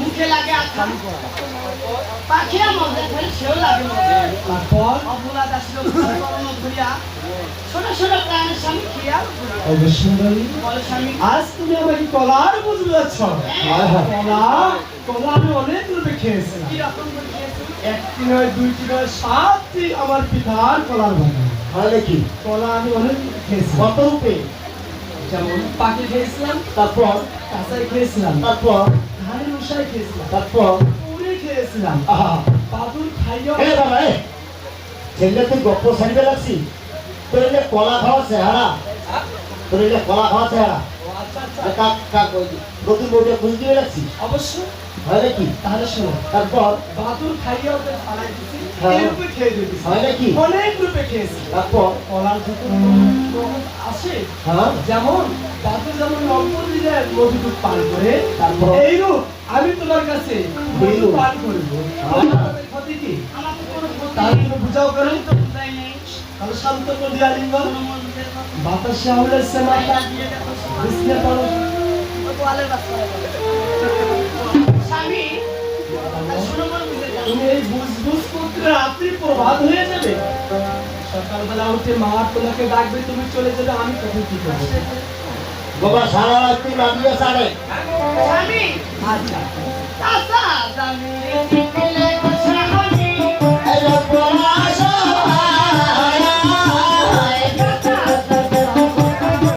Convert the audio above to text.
মুখে লাগে আঠা মজা খাইলে সেও লাগে অবলা দাসিল কর্ম ধরিয়া ছোট ছোট প্রাণের স্বামী খেয়া আমার স্বামী। আজ তুমি আমাকে কলার বুঝলাচ্ছ কলা কলা আমি অনেক রূপে খেয়েছিলাম। কি রকম করে খেয়েছো? একটি নয় দুইটি নয় সাতটি আমার পিতার কলার বাগান তাহলে কি? কলা আমি অনেক কত রূপে? যেমন পাখি খেয়েছিলাম তারপর কাঁচাই খেয়েছিলাম। তারপর? ধানের উষাই খেয়েছিলাম। তারপর? পুরে খেয়েছিলাম। আহা। বাদুর খাইয়া ছেলে তুই গপ্প সারিতে লাগছি তোর এলে কলা খাওয়া চেহারা তোর এলে কলা খাওয়া চেহারা আর কাক কাক নতুন বউটা খুঁজ দিয়ে লাগছি অবশ্য হয় নাকি তাহলে শোনো তারপর খাইয়া ওদের ফালাই দিছি। রূপে খেয়ে হয় নাকি অনেক রূপে খেয়েছি তারপর কলার যত রকম আসে হ্যাঁ যেমন যেমন পান করে তারপর? এইরূপ আমি তোমার কাছে পান করব। ক্ষতি কি কোনো তার। জন্য বুঝাও করে। তাহলে শান্ত করে দিয়া কোনো কথা। বাতাসে আউলের সেমাটা দিয়ে দেখো, বিষ্ণে পড়ো ও গোয়ালের রাস্তা হয়ে গেল। স্বামী, তা শোনো বলে বুঝে যাও। তুমি এই বুঝ বুঝ করতে রাত্রি প্রভাত হয়ে যাবে সকালবেলা উঠে মা তোমাকে ডাকবে তুমি চলে যাবে আমি তখন কি করব বাবা সারা রাত্রি আচ্ছা চাচা, স্বামী,